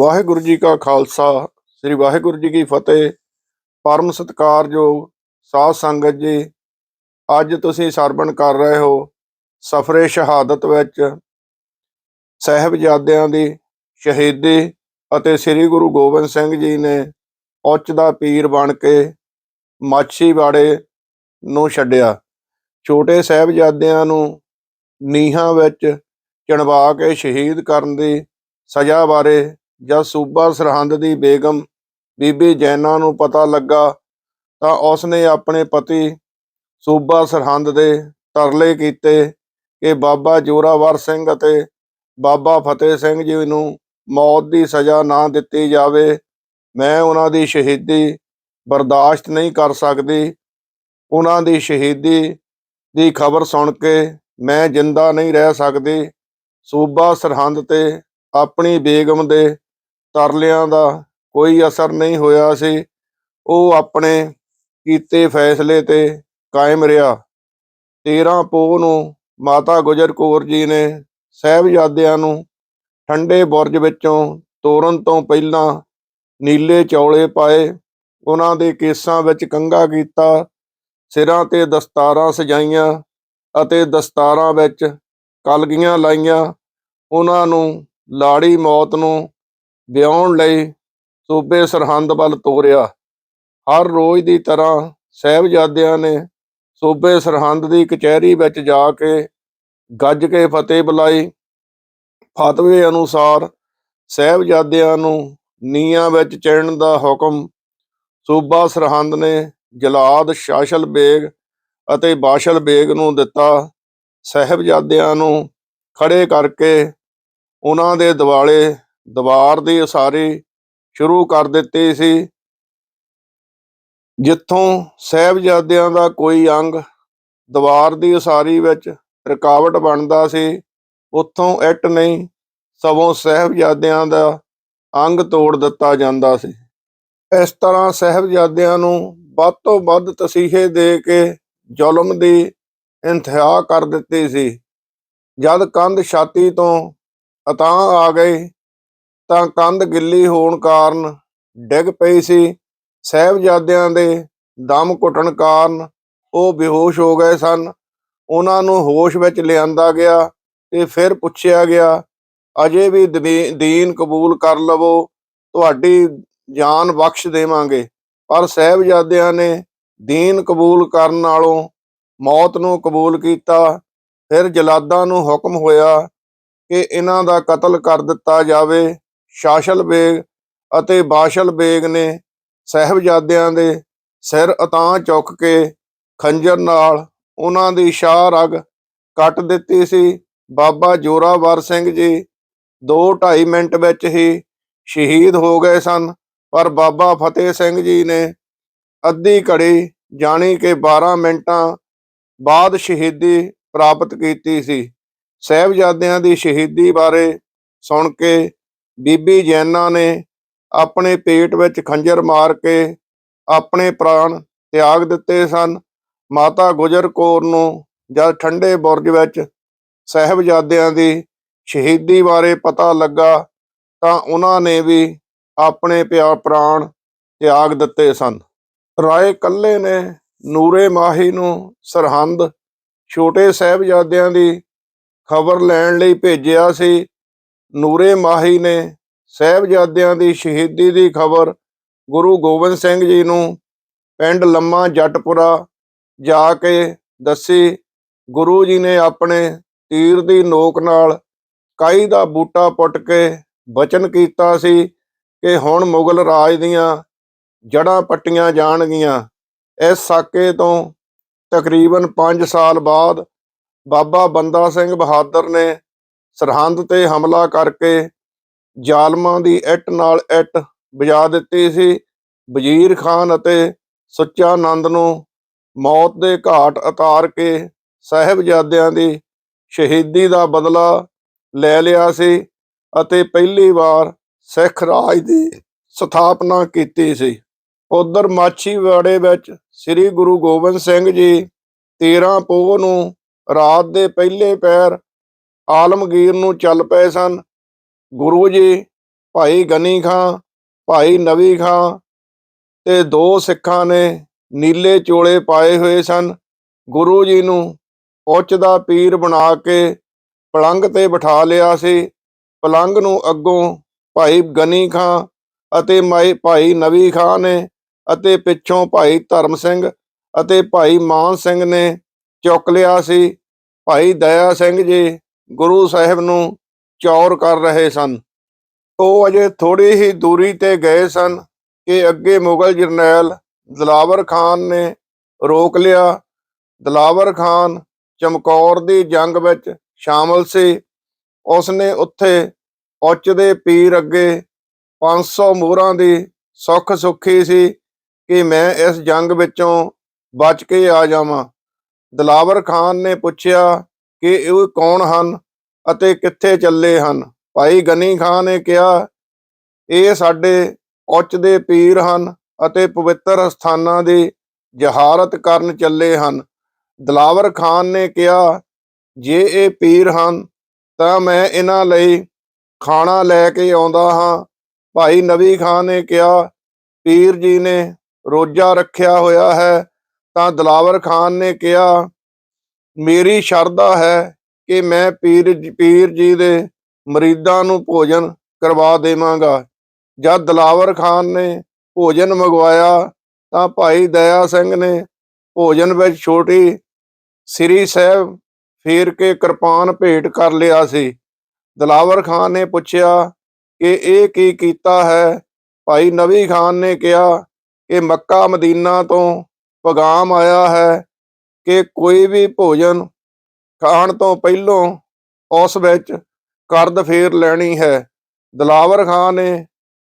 ਵਾਹਿਗੁਰੂ ਜੀ ਕਾ ਖਾਲਸਾ, ਸ੍ਰੀ ਵਾਹਿਗੁਰੂ ਜੀ ਕੀ ਫਤਿਹ। ਪਰਮ ਸਤਿਕਾਰਯੋਗ ਸਾਧ ਸੰਗਤ ਜੀ, ਅੱਜ ਤੁਸੀਂ ਸਰਵਣ ਕਰ ਰਹੇ ਹੋ ਸਫਰੇ ਸ਼ਹਾਦਤ ਵਿੱਚ ਸਹਿਬਜ਼ਾਦਿਆਂ ਦੀ ਸ਼ਹੀਦੀ ਅਤੇ ਸ੍ਰੀ ਗੁਰੂ ਗੋਬਿੰਦ ਸਿੰਘ ਜੀ ਨੇ ਉੱਚ ਦਾ ਪੀਰ ਬਣ ਕੇ ਮਾਛੀਵਾੜੇ ਨੂੰ ਛੱਡਿਆ। ਛੋਟੇ ਸਹਿਬਜ਼ਾਦਿਆਂ ਨੂੰ ਨੀਹਾਂ ਵਿੱਚ ਚਣਵਾ ਕੇ ਸ਼ਹੀਦ ਕਰਨ ਦੀ ਸਜ਼ਾ ਬਾਰੇ ਜਦ ਸੂਬਾ ਸਰਹੰਦ ਦੀ ਬੇਗਮ ਬੀਬੀ ਜੈਨਾ ਨੂੰ ਪਤਾ ਲੱਗਾ ਤਾਂ ਉਸਨੇ ਆਪਣੇ ਪਤੀ ਸੂਬਾ ਸਰਹੰਦ ਦੇ ਤਰਲੇ ਕੀਤੇ ਕਿ ਬਾਬਾ ਜੋਰਾਵਰ ਸਿੰਘ ਅਤੇ ਬਾਬਾ ਫਤਿਹ ਸਿੰਘ ਜੀ ਨੂੰ ਮੌਤ ਦੀ ਸਜ਼ਾ ਨਾ ਦਿੱਤੀ ਜਾਵੇ, ਮੈਂ ਉਹਨਾਂ ਦੀ ਸ਼ਹੀਦੀ ਬਰਦਾਸ਼ਤ ਨਹੀਂ ਕਰ ਸਕਦੀ। ਉਹਨਾਂ ਦੀ ਸ਼ਹੀਦੀ ਦੀ ਖਬਰ ਸੁਣ ਕੇ ਮੈਂ ਜਿੰਦਾ ਨਹੀਂ ਰਹਿ ਸਕਦੀ। ਸੂਬਾ ਸਰਹੰਦ ਤੇ ਆਪਣੀ ਬੇਗਮ ਦੇ ਤਰਲਿਆਂ ਦਾ ਕੋਈ ਅਸਰ ਨਹੀਂ ਹੋਇਆ ਸੀ। ਉਹ ਆਪਣੇ ਕੀਤੇ ਫੈਸਲੇ ਤੇ ਕਾਇਮ ਰਿਹਾ। 13 ਪੋਹ ਨੂੰ ਮਾਤਾ ਗੁਜਰ ਕੌਰ ਜੀ ਨੇ ਸਹਿਬਜ਼ਾਦਿਆਂ ਨੂੰ ਠੰਡੇ ਬੁਰਜ ਵਿੱਚੋਂ ਤੋਰਨ ਤੋਂ ਪਹਿਲਾਂ ਨੀਲੇ ਚੌਲੇ ਪਾਏ। ਉਹਨਾਂ ਦੇ ਕੇਸਾਂ ਵਿੱਚ ਕੰਘਾ ਕੀਤਾ। ਸਿਰਾਂ ਤੇ ਦਸਤਾਰਾਂ ਸਜਾਈਆਂ ਅਤੇ ਦਸਤਾਰਾਂ ਵਿੱਚ ਕਲਗੀਆਂ ਲਾਈਆਂ। ਉਹਨਾਂ ਨੂੰ ਲਾੜੀ ਮੌਤ ਨੂੰ ਵਿਆਉਣ ਲਈ ਸੂਬੇ ਸਰਹੰਦ ਵੱਲ ਤੋਰਿਆ। ਹਰ ਰੋਜ਼ ਦੀ ਤਰ੍ਹਾਂ ਸਹਿਬਜ਼ਾਦਿਆਂ ਨੇ ਸੂਬੇ ਸਰਹੰਦ ਦੀ ਕਚਹਿਰੀ ਵਿੱਚ ਜਾ ਕੇ ਗੱਜ ਕੇ ਫਤਿਹ ਬੁਲਾਈ। ਫਤਵੇ ਅਨੁਸਾਰ ਸਹਿਬਜ਼ਾਦਿਆਂ ਨੂੰ ਨੀਹਾਂ ਵਿੱਚ ਚਿਣਨ ਦਾ ਹੁਕਮ ਸੂਬਾ ਸਰਹੰਦ ਨੇ ਜਲਾਦ ਸ਼ਾਸ਼ਲ ਬੇਗ ਅਤੇ ਬਾਸ਼ਲ ਬੇਗ ਨੂੰ ਦਿੱਤਾ। ਸਹਿਬਜ਼ਾਦਿਆਂ ਨੂੰ ਖੜੇ ਕਰਕੇ ਉਹਨਾਂ ਦੇ ਦਿਵਾਲੇ ਦੀਵਾਰ ਦੀ ਉਸਾਰੀ ਸ਼ੁਰੂ ਕਰ ਦਿੱਤੀ ਸੀ, ਜਿੱਥੋਂ ਸਹਿਬਜ਼ਾਦਿਆਂ ਦਾ ਕੋਈ ਅੰਗ ਦੀਵਾਰ ਦੀ ਉਸਾਰੀ ਵਿੱਚ ਰੁਕਾਵਟ ਬਣਦਾ ਸੀ, ਉੱਥੋਂ ਇੱਟ ਨਹੀਂ, ਸਗੋਂ ਸਹਿਬਜ਼ਾਦਿਆਂ ਦਾ ਅੰਗ ਤੋੜ ਦਿੱਤਾ ਜਾਂਦਾ ਸੀ। ਇਸ ਤਰ੍ਹਾਂ ਸਹਿਬਜ਼ਾਦਿਆਂ ਨੂੰ ਵੱਧ ਤੋਂ ਵੱਧ ਤਸੀਹੇ ਦੇ ਕੇ ਜ਼ੁਲਮ ਦੀ ਇੰਤਹਾ ਕਰ ਦਿੱਤੀ ਸੀ। ਜਦ ਕੰਧ ਛਾਤੀ ਤੋਂ ਅਤਾਂ ਆ ਗਈ ਤਾਂ ਕੰਧ ਗਿੱਲੀ ਹੋਣ ਕਾਰਨ ਡਿੱਗ ਪਈ ਸੀ। ਸਹਿਬਜ਼ਾਦਿਆਂ ਦੇ ਦਮ ਘੁੱਟਣ ਕਾਰਨ ਉਹ ਬੇਹੋਸ਼ ਹੋ ਗਏ ਸਨ। ਉਹਨਾਂ ਨੂੰ ਹੋਸ਼ ਵਿੱਚ ਲਿਆਂਦਾ ਗਿਆ ਤੇ ਫਿਰ ਪੁੱਛਿਆ ਗਿਆ, ਅਜੇ ਵੀ ਦੀਨ ਕਬੂਲ ਕਰ ਲਵੋ, ਤੁਹਾਡੀ ਜਾਨ ਬਖਸ਼ ਦੇਵਾਂਗੇ। ਪਰ ਸਹਿਬਜ਼ਾਦਿਆਂ ਨੇ ਦੀਨ ਕਬੂਲ ਕਰਨ ਨਾਲੋਂ ਮੌਤ ਨੂੰ ਕਬੂਲ ਕੀਤਾ। ਫਿਰ ਜਲਾਦਾਂ ਨੂੰ ਹੁਕਮ ਹੋਇਆ ਕਿ ਇਹਨਾਂ ਦਾ ਕਤਲ ਕਰ ਦਿੱਤਾ ਜਾਵੇ। ਸ਼ਾਸ਼ਲ ਬੇਗ ਅਤੇ ਬਾਸ਼ਲ ਬੇਗ ਨੇ ਸਹਿਬਜ਼ਾਦਿਆਂ ਦੇ ਸਿਰ ਅਤਾਂ ਚੁੱਕ ਕੇ ਖੰਜਰ ਨਾਲ ਉਹਨਾਂ ਦੀ ਸ਼ਾਹ ਰਗ ਕੱਟ ਦਿੱਤੀ ਸੀ। ਬਾਬਾ ਜੋਰਾਵਰ ਸਿੰਘ ਜੀ 2.5 ਮਿੰਟ ਵਿੱਚ ਹੀ ਸ਼ਹੀਦ ਹੋ ਗਏ ਸਨ। ਪਰ ਬਾਬਾ ਫਤਿਹ ਸਿੰਘ ਜੀ ਨੇ ਅੱਧੀ ਘੜੀ ਜਾਣੀ ਕਿ 12 ਮਿੰਟਾਂ ਬਾਅਦ ਸ਼ਹੀਦੀ ਪ੍ਰਾਪਤ ਕੀਤੀ ਸੀ। ਸਹਿਬਜ਼ਾਦਿਆਂ ਦੀ ਸ਼ਹੀਦੀ ਬਾਰੇ ਸੁਣ ਕੇ ਬੀਬੀ ਜੈਨਾ ਨੇ ਆਪਣੇ ਪੇਟ ਵਿੱਚ ਖੰਜਰ ਮਾਰ ਕੇ ਆਪਣੇ ਪ੍ਰਾਣ ਤਿਆਗ ਦਿੱਤੇ ਸਨ। ਮਾਤਾ ਗੁਜਰ ਕੌਰ ਨੂੰ ਜਦ ਠੰਡੇ ਬੁਰਜ ਵਿੱਚ ਸਹਿਬਜ਼ਾਦਿਆਂ ਦੀ ਸ਼ਹੀਦੀ ਬਾਰੇ ਪਤਾ ਲੱਗਾ ਤਾਂ ਉਹਨਾਂ ਨੇ ਵੀ ਆਪਣੇ ਪਿਆ ਪ੍ਰਾਣ ਤਿਆਗ ਦਿੱਤੇ ਸਨ। ਰਾਏ ਕੱਲੇ ਨੇ ਨੂਰੇ ਮਾਹੀ ਨੂੰ ਸਰਹੰਦ ਛੋਟੇ ਸਹਿਬਜ਼ਾਦਿਆਂ ਦੀ ਖਬਰ ਲੈਣ ਲਈ ਭੇਜਿਆ ਸੀ। ਨੂਰੇ ਮਾਹੀ ਨੇ ਸਹਿਬਜ਼ਾਦਿਆਂ ਦੀ ਸ਼ਹੀਦੀ ਦੀ ਖਬਰ ਗੁਰੂ ਗੋਬਿੰਦ ਸਿੰਘ ਜੀ ਨੂੰ ਪਿੰਡ ਲੰਮਾ ਜੱਟਪੁਰਾ ਜਾ ਕੇ ਦੱਸੀ। ਗੁਰੂ ਜੀ ਨੇ ਆਪਣੇ ਤੀਰ ਦੀ ਨੋਕ ਨਾਲ ਕਾਈ ਦਾ ਬੂਟਾ ਪੁੱਟ ਕੇ ਬਚਨ ਕੀਤਾ ਸੀ ਕਿ ਹੁਣ ਮੁਗਲ ਰਾਜ ਦੀਆਂ ਜੜਾਂ ਪੱਟੀਆਂ ਜਾਣਗੀਆਂ। ਇਸ ਸਾਕੇ ਤੋਂ ਤਕਰੀਬਨ 5 ਸਾਲ ਬਾਅਦ ਬਾਬਾ ਬੰਦਾ ਸਿੰਘ ਬਹਾਦਰ ਨੇ ਸਰਹੰਦ ਤੇ ਹਮਲਾ ਕਰਕੇ ਜ਼ਾਲਮਾਂ ਦੀ ਇੱਟ ਨਾਲ ਇੱਟ ਵਜਾ ਦਿੱਤੀ ਸੀ। ਵਜ਼ੀਰ ਖਾਨ ਅਤੇ ਸੁੱਚਾ ਨੰਦ ਨੂੰ ਮੌਤ ਦੇ ਘਾਟ ਉਤਾਰ ਕੇ ਸਹਿਬਜ਼ਾਦਿਆਂ ਦੀ ਸ਼ਹੀਦੀ ਦਾ ਬਦਲਾ ਲੈ ਲਿਆ ਸੀ ਅਤੇ ਪਹਿਲੀ ਵਾਰ ਸਿੱਖ ਰਾਜ ਦੀ ਸਥਾਪਨਾ ਕੀਤੀ ਸੀ। ਉਧਰ ਮਾਛੀਵਾੜੇ ਵਿੱਚ ਸ੍ਰੀ ਗੁਰੂ ਗੋਬਿੰਦ ਸਿੰਘ ਜੀ 13 ਪੋਹ ਨੂੰ ਰਾਤ ਦੇ ਪਹਿਲੇ ਪੈਰ ਆਲਮਗੀਰ ਨੂੰ ਚੱਲ ਪਏ ਸਨ। ਗੁਰੂ ਜੀ, ਭਾਈ ਗਨੀ ਖਾਂ, ਭਾਈ ਨਵੀ ਖਾਂ ਤੇ ਦੋ ਸਿੱਖਾਂ ਨੇ ਨੀਲੇ ਚੋਲੇ ਪਾਏ ਹੋਏ ਸਨ। ਗੁਰੂ ਜੀ ਨੂੰ ਉੱਚ ਦਾ ਪੀਰ ਬਣਾ ਕੇ ਪਲੰਗ ਤੇ ਬਿਠਾ ਲਿਆ ਸੀ। ਪਲੰਗ ਨੂੰ ਅੱਗੋਂ ਭਾਈ ਗਨੀ ਖਾਂ ਅਤੇ ਮਾਈ, ਭਾਈ ਨਵੀ ਖਾਂ ਨੇ ਅਤੇ ਪਿੱਛੋਂ ਭਾਈ ਧਰਮ ਸਿੰਘ ਅਤੇ ਭਾਈ ਮਾਨ ਸਿੰਘ ਨੇ ਚੁੱਕ ਲਿਆ ਸੀ। ਭਾਈ ਦਇਆ ਸਿੰਘ ਜੀ ਗੁਰੂ ਸਾਹਿਬ ਨੂੰ ਚੌਰ ਕਰ ਰਹੇ ਸਨ। ਉਹ ਅਜੇ ਥੋੜੀ ਹੀ ਦੂਰੀ ਤੇ ਗਏ ਸਨ ਕਿ ਅੱਗੇ ਮੁਗਲ ਜਰਨੈਲ ਦਲਾਵਰ ਖਾਨ ਨੇ ਰੋਕ ਲਿਆ। ਦਲਾਵਰ ਖਾਨ ਚਮਕੌਰ ਦੀ ਜੰਗ ਵਿੱਚ ਸ਼ਾਮਲ ਸੀ। ਉਸਨੇ ਉੱਥੇ ਉੱਚ ਦੇ ਪੀਰ ਅੱਗੇ 500 ਮੋਹਰਾਂ ਦੀ ਸੁੱਖ ਸੁੱਖੀ ਸੀ ਕਿ ਮੈਂ ਇਸ ਜੰਗ ਵਿੱਚੋਂ ਬਚ ਕੇ ਆ ਜਾਵਾਂ। ਦਲਾਵਰ ਖਾਨ ਨੇ ਪੁੱਛਿਆ ਕਿ ਇਹ ਕੌਣ ਹਨ ਅਤੇ ਕਿੱਥੇ ਚੱਲੇ ਹਨ? ਭਾਈ ਗਨੀ ਖਾਨ ਨੇ ਕਿਹਾ, ਇਹ ਸਾਡੇ ਉੱਚ ਦੇ ਪੀਰ ਹਨ ਅਤੇ ਪਵਿੱਤਰ ਸਥਾਨਾਂ ਦੀ ਜਹਾਰਤ ਕਰਨ ਚੱਲੇ ਹਨ। ਦਲਾਵਰ ਖਾਨ ਨੇ ਕਿਹਾ, ਜੇ ਇਹ ਪੀਰ ਹਨ ਤਾਂ ਮੈਂ ਇਹਨਾਂ ਲਈ ਖਾਣਾ ਲੈ ਕੇ ਆਉਂਦਾ ਹਾਂ। ਭਾਈ ਨਵੀ ਖਾਨ ਨੇ ਕਿਹਾ, ਪੀਰ ਜੀ ਨੇ ਰੋਜ਼ਾ ਰੱਖਿਆ ਹੋਇਆ ਹੈ ਤਾਂ ਦਲਾਵਰ ਖਾਨ ਨੇ ਕਿਹਾ ਮੇਰੀ ਸ਼ਰਧਾ ਹੈ ਕਿ ਮੈਂ ਪੀਰ ਪੀਰ ਜੀ ਦੇ ਮਰੀਦਾਂ ਨੂੰ ਭੋਜਨ ਕਰਵਾ ਦੇਵਾਂਗਾ। ਜਦ ਦਲਾਵਰ ਖਾਨ ਨੇ ਭੋਜਨ ਮੰਗਵਾਇਆ, ਤਾਂ ਭਾਈ ਦਇਆ ਸਿੰਘ ਨੇ ਭੋਜਨ ਵਿੱਚ ਛੋਟੀ ਸ੍ਰੀ ਸਾਹਿਬ ਫੇਰ ਕੇ ਕਿਰਪਾਨ ਭੇਟ ਕਰ ਲਿਆ ਸੀ। ਦਲਾਵਰ ਖਾਨ ਨੇ ਪੁੱਛਿਆ ਕਿ ਇਹ ਕੀ ਕੀਤਾ ਹੈ? ਭਾਈ ਨਵੀ ਖਾਨ ਨੇ ਕਿਹਾ ਕਿ ਮੱਕਾ ਮਦੀਨਾ ਤੋਂ ਪਗਾਮ ਆਇਆ ਹੈ। ਕਿ ਕੋਈ ਵੀ ਭੋਜਨ ਖਾਣ ਤੋਂ ਪਹਿਲੋਂ ਉਸ ਵਿੱਚ ਕਰਦ ਫੇਰ ਲੈਣੀ ਹੈ। ਦਲਾਵਰ ਖਾਨ ਨੇ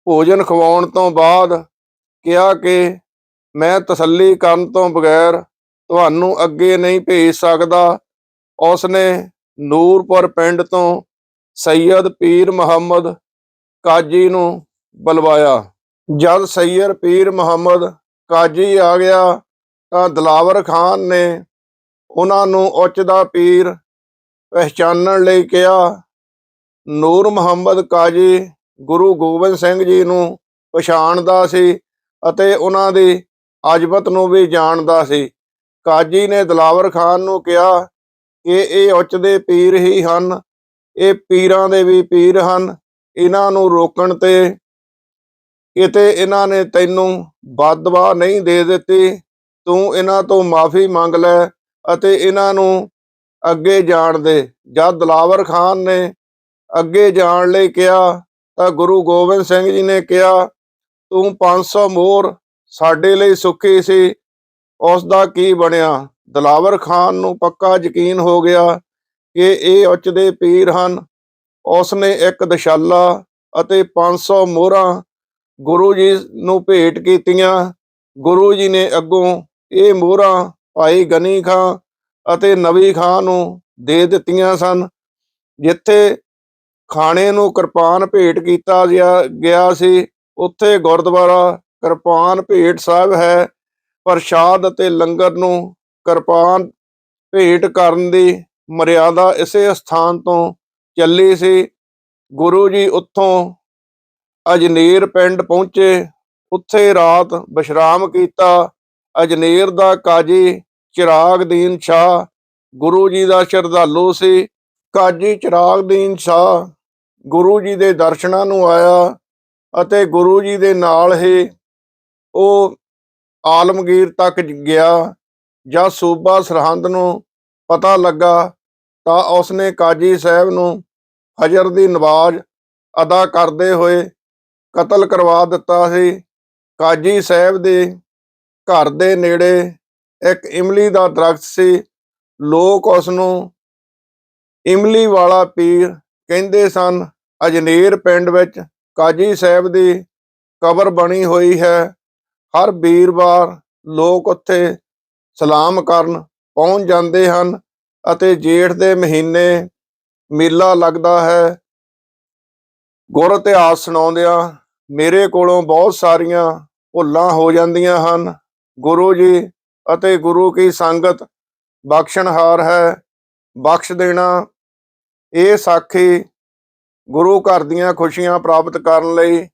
ਭੋਜਨ ਖਵਾਉਣ ਤੋਂ ਬਾਅਦ ਕਿਹਾ ਕਿ ਮੈਂ ਤਸੱਲੀ ਕਰਨ ਤੋਂ ਬਗੈਰ ਤੁਹਾਨੂੰ ਅੱਗੇ ਨਹੀਂ ਭੇਜ ਸਕਦਾ। ਉਸਨੇ ਨੂਰਪੁਰ ਪਿੰਡ ਤੋਂ ਸੈਯਦ ਪੀਰ ਮੁਹੰਮਦ ਕਾਜੀ ਨੂੰ ਬੁਲਵਾਇਆ। ਜਦ ਸੈਯਦ ਪੀਰ ਮੁਹੰਮਦ ਕਾਜੀ ਆ ਗਿਆ ਦਲਾਵਰ ਖਾਨ ਨੇ ਉਹਨਾਂ ਨੂੰ ਉੱਚ ਦਾ ਪੀਰ ਪਹਿਚਾਨਣ ਲਈ ਕਿਹਾ। ਨੂਰ ਮੁਹੰਮਦ ਕਾਜੀ ਗੁਰੂ ਗੋਬਿੰਦ ਸਿੰਘ ਜੀ ਨੂੰ ਪਛਾਣਦਾ ਸੀ ਅਤੇ ਉਹਨਾਂ ਦੀ ਅਜਬਤ ਨੂੰ ਵੀ ਜਾਣਦਾ ਸੀ। ਕਾਜੀ ਨੇ ਦਲਾਵਰ ਖਾਨ ਨੂੰ ਕਿਹਾ ਕਿ ਇਹ ਉੱਚ ਦੇ ਪੀਰ ਹੀ ਹਨ। ਇਹ ਪੀਰਾਂ ਦੇ ਵੀ ਪੀਰ ਹਨ। ਇਹਨਾਂ ਨੂੰ ਰੋਕਣ ਤੇ ਕਿਤੇ ਇਹਨਾਂ ਨੇ ਤੈਨੂੰ ਬਦਦੁਆ ਨਹੀਂ ਦੇ ਦਿੱਤੀ। ਤੂੰ ਇਹਨਾਂ ਤੋਂ ਮਾਫੀ ਮੰਗ ਲੈ ਅਤੇ ਇਹਨਾਂ ਨੂੰ ਅੱਗੇ ਜਾਣ ਦੇ। ਜਦ ਦਲਾਵਰ ਖਾਨ ਨੇ ਅੱਗੇ ਜਾਣ ਲਈ ਕਿਹਾ, ਤਾਂ ਗੁਰੂ ਗੋਬਿੰਦ ਸਿੰਘ ਜੀ ਨੇ ਕਿਹਾ, ਤੂੰ 500 ਮੋਹਰ ਸਾਡੇ ਲਈ ਸੁੱਖੀ ਸੀ ਉਸ ਦਾ ਕੀ ਬਣਿਆ? ਦਲਾਵਰ ਖਾਨ ਨੂੰ ਪੱਕਾ ਯਕੀਨ ਹੋ ਗਿਆ ਕਿ ਇਹ ਉੱਚ ਦੇ ਪੀਰ ਹਨ। ਉਸ ਨੇ ਇੱਕ ਦਸ਼ਾਲਾ ਅਤੇ 500 ਮੋਹਰਾਂ ਗੁਰੂ ਜੀ ਨੂੰ ਭੇਟ ਕੀਤੀਆਂ। ਗੁਰੂ ਜੀ ਨੇ ਅੱਗੋਂ ਇਹ ਮੋਹਰਾਂ ਭਾਈ ਗਨੀ ਖਾਂ ਅਤੇ ਨਵੀ ਖਾਂ ਨੂੰ ਦੇ ਦਿੱਤੀਆਂ ਸਨ, ਜਿੱਥੇ ਖਾਣੇ ਨੂੰ ਕਿਰਪਾਨ ਭੇਟ ਕੀਤਾ ਗਿਆ ਗਿਆ ਸੀ। ਉੱਥੇ ਗੁਰਦੁਆਰਾ ਕਿਰਪਾਨ ਭੇਟ ਸਾਹਿਬ ਹੈ। ਪ੍ਰਸ਼ਾਦ ਅਤੇ ਲੰਗਰ ਨੂੰ ਕਿਰਪਾਨ ਭੇਟ ਕਰਨ ਦੀ ਮਰਿਆਦਾ ਇਸੇ ਸਥਾਨ ਤੋਂ ਚੱਲੀ ਸੀ। ਗੁਰੂ ਜੀ ਉੱਥੋਂ ਅਜਨੇਰ ਪਿੰਡ ਪਹੁੰਚੇ। ਉੱਥੇ ਰਾਤ ਵਿਸ਼ਰਾਮ ਕੀਤਾ। ਅਜਨੇਰ ਦਾ ਕਾਜੀ ਚਿਰਾਗਦੀਨ ਸ਼ਾਹ, ਗੁਰੂ ਜੀ ਦਾ ਸ਼ਰਧਾਲੂ ਸੀ। ਕਾਜੀ ਚਿਰਾਗ ਦੀਨ ਸ਼ਾਹ ਗੁਰੂ ਜੀ ਦੇ ਦਰਸ਼ਨਾਂ ਨੂੰ ਆਇਆ ਅਤੇ ਗੁਰੂ ਜੀ ਦੇ ਨਾਲ ਹੀ ਉਹ ਆਲਮਗੀਰ ਤੱਕ ਗਿਆ। ਜਾਂ ਸੂਬਾ ਸਰਹੰਦ ਨੂੰ ਪਤਾ ਲੱਗਾ ਤਾਂ ਉਸਨੇ ਕਾਜੀ ਸਾਹਿਬ ਨੂੰ ਹਜਰ ਦੀ ਨਵਾਜ਼ ਅਦਾ ਕਰਦੇ ਹੋਏ ਕਤਲ ਕਰਵਾ ਦਿੱਤਾ ਸੀ। ਕਾਜੀ ਸਾਹਿਬ ਦੇ ਘਰ ਦੇ ਨੇੜੇ ਇੱਕ ਇਮਲੀ ਦਾ ਦਰਖਤ ਸੀ। ਲੋਕ ਉਸ ਨੂੰ ਇਮਲੀ ਵਾਲਾ ਪੀਰ ਕਹਿੰਦੇ ਸਨ, ਅਜਨੇਰ ਪਿੰਡ ਵਿੱਚ ਕਾਜੀ ਸਾਹਿਬ ਦੀ ਕਬਰ ਬਣੀ ਹੋਈ ਹੈ। ਹਰ ਵੀਰਵਾਰ ਲੋਕ ਉੱਥੇ ਸਲਾਮ ਕਰਨ ਪਹੁੰਚ ਜਾਂਦੇ ਹਨ ਅਤੇ ਜੇਠ ਦੇ ਮਹੀਨੇ ਮੇਲਾ ਲੱਗਦਾ ਹੈ। ਗੁਰ ਇਤਿਹਾਸ ਸੁਣਾਉਂਦਿਆਂ ਮੇਰੇ ਕੋਲੋਂ ਬਹੁਤ ਸਾਰੀਆਂ ਭੁੱਲਾਂ ਹੋ ਜਾਂਦੀਆਂ ਹਨ। ਗੁਰੂ ਜੀ ਅਤੇ ਗੁਰੂ ਕੀ ਸੰਗਤ ਬਖਸ਼ਣਹਾਰ ਹੈ, ਬਖਸ਼ ਦੇਣਾ। ਇਹ ਸਾਖੀ ਗੁਰੂ ਘਰ ਦੀਆਂ ਖੁਸ਼ੀਆਂ ਪ੍ਰਾਪਤ ਕਰਨ ਲਈ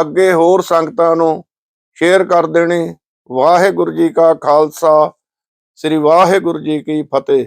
ਅੱਗੇ ਹੋਰ ਸੰਗਤਾਂ ਨੂੰ ਸ਼ੇਅਰ ਕਰ ਦੇਣੀ। ਵਾਹਿਗੁਰੂ ਜੀ ਕਾ ਖਾਲਸਾ, ਸ੍ਰੀ ਵਾਹਿਗੁਰੂ ਜੀ ਕੀ ਫਤਿਹ।